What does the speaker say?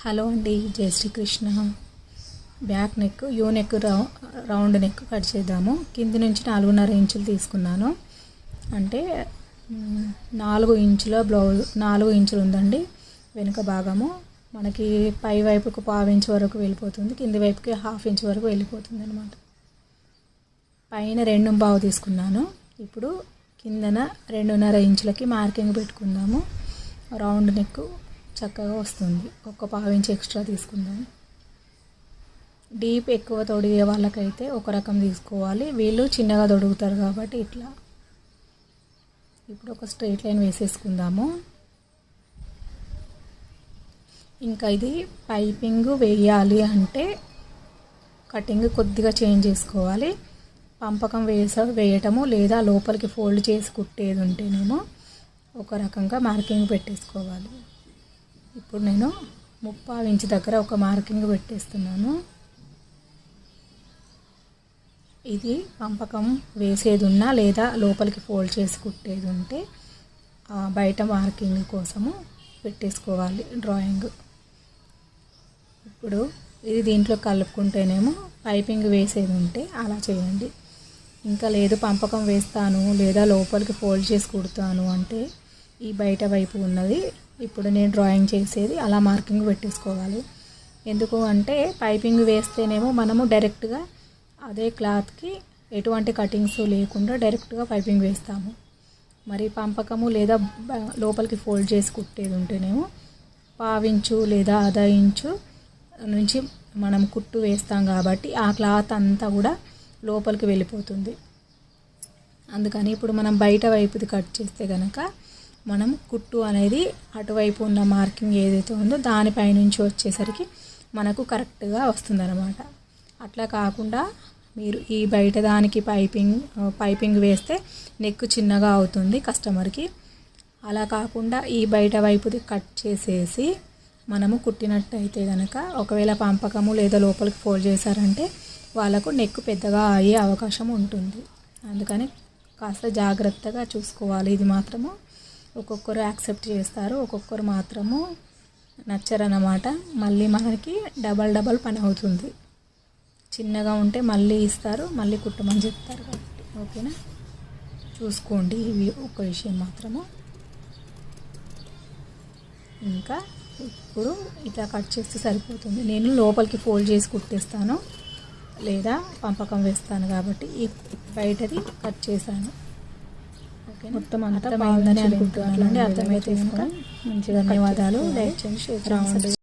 Hello అండి జై Srikrishna. Back neck U neck రౌ round neck cut చేద్దాము. కింది నుంచి నాలుగున్నర ఇంచులు తీసుకున్నాను. అంటే నాలుగు ఇంచుల బ్లౌజ్ నాలుగు ఇంచులు ఉందండి వెనుక భాగము. మనకి పై వైపుకు పావు ఇంచు వరకు వెళ్ళిపోతుంది కింది వైపుకి హాఫ్ ఇంచ్ వరకు వెళ్ళిపోతుంది అనమాట పైన రెండు బావు తీసుకున్నాను. ఇప్పుడు కిందన రెండున్నర ఇంచులకి మార్కింగ్ పెట్టుకుందాము. రౌండ్ నెక్ చక్కగా వస్తుంది. ఒక పావు ఎక్స్ట్రా తీసుకుందాం. డీప్ ఎక్కువ తొడిగే వాళ్ళకైతే ఒక రకం తీసుకోవాలి. వీళ్ళు చిన్నగా తొడుగుతారు కాబట్టి ఇట్లా. ఇప్పుడు ఒక స్ట్రైట్ లైన్ వేసేసుకుందాము. ఇంకా ఇది పైపింగ్ వేయాలి అంటే కటింగ్ కొద్దిగా చేంజ్ చేసుకోవాలి. పంపకం వేస వేయటము లేదా లోపలికి ఫోల్డ్ చేసి కుట్టేది ఉంటేనేమో ఒక రకంగా మార్కింగ్ పెట్టేసుకోవాలి. ఇప్పుడు నేను ముప్పావు ఇంచ్ దగ్గర ఒక మార్కింగ్ పెట్టేస్తున్నాను. ఇది పంపకం వేసేది ఉన్నా లేదా లోపలికి ఫోల్డ్ చేసి కుట్టేది ఉంటే బయట మార్కింగ్ కోసము పెట్టేసుకోవాలి డ్రాయింగ్. ఇప్పుడు ఇది దీంట్లో కలుపుకుంటేనేమో పైపింగ్ వేసేది ఉంటే అలా చేయండి. ఇంకా లేదు పంపకం వేస్తాను లేదా లోపలికి ఫోల్డ్ చేసి కుడతాను అంటే ఈ బయట వైపు ఉన్నది ఇప్పుడు నేను డ్రాయింగ్ చేసేది అలా మార్కింగ్ పెట్టేసుకోవాలి. ఎందుకు అంటే పైపింగ్ వేస్తేనేమో మనము డైరెక్ట్గా అదే క్లాత్కి ఎటువంటి కటింగ్స్ లేకుండా డైరెక్ట్గా పైపింగ్ వేస్తాము. మరి పంపకము లేదా లోపలికి ఫోల్డ్ చేసి కుట్టేది ఉంటేనేమో పావించు లేదా అర్ధ ఇంచు నుంచి మనం కుట్టు వేస్తాం కాబట్టి ఆ క్లాత్ అంతా కూడా లోపలికి వెళ్ళిపోతుంది. అందుకని ఇప్పుడు మనం బయట వైపుది కట్ చేస్తే కనుక మనం కుట్టు అనేది అటువైపు ఉన్న మార్కింగ్ ఏదైతే ఉందో దానిపైనుంచి వచ్చేసరికి మనకు కరెక్ట్గా వస్తుందన్నమాట. అట్లా కాకుండా మీరు ఈ బయట దానికి పైపింగ్ పైపింగ్ వేస్తే నెక్ చిన్నగా అవుతుంది కస్టమర్కి. అలా కాకుండా ఈ బయట వైపుది కట్ చేసేసి మనము కుట్టినట్టయితే కనుక ఒకవేళ పంపకము లేదా లోపలికి ఫోల్డ్ చేశారంటే వాళ్ళకు నెక్ పెద్దగా అయ్యే అవకాశం ఉంటుంది. అందుకని కాస్త జాగ్రత్తగా చూసుకోవాలి ఇది మాత్రము. ఒక్కొక్కరు యాక్సెప్ట్ చేస్తారు ఒక్కొక్కరు మాత్రము నచ్చరన్నమాట. మళ్ళీ మనకి డబల్ డబల్ పని అవుతుంది. చిన్నగా ఉంటే మళ్ళీ ఇస్తారు మళ్ళీ కుట్టమని చెప్తారు కాబట్టి. ఓకేనా? చూసుకోండి ఇవి ఒక విషయం మాత్రము. ఇంకా ఇప్పుడు ఇట్లా కట్ చేస్తే సరిపోతుంది. నేను లోపలికి ఫోల్డ్ చేసి కుట్టేస్తాను. లేదా పంపకం వేస్తాను కాబట్టి బయటది కట్ చేశాను. మొత్తం అంతా బాగుందని అనుకుంటున్నాను. అర్థమైతే కనుక మంచిగా ధన్యవాదాలు. లైక్ చేయండి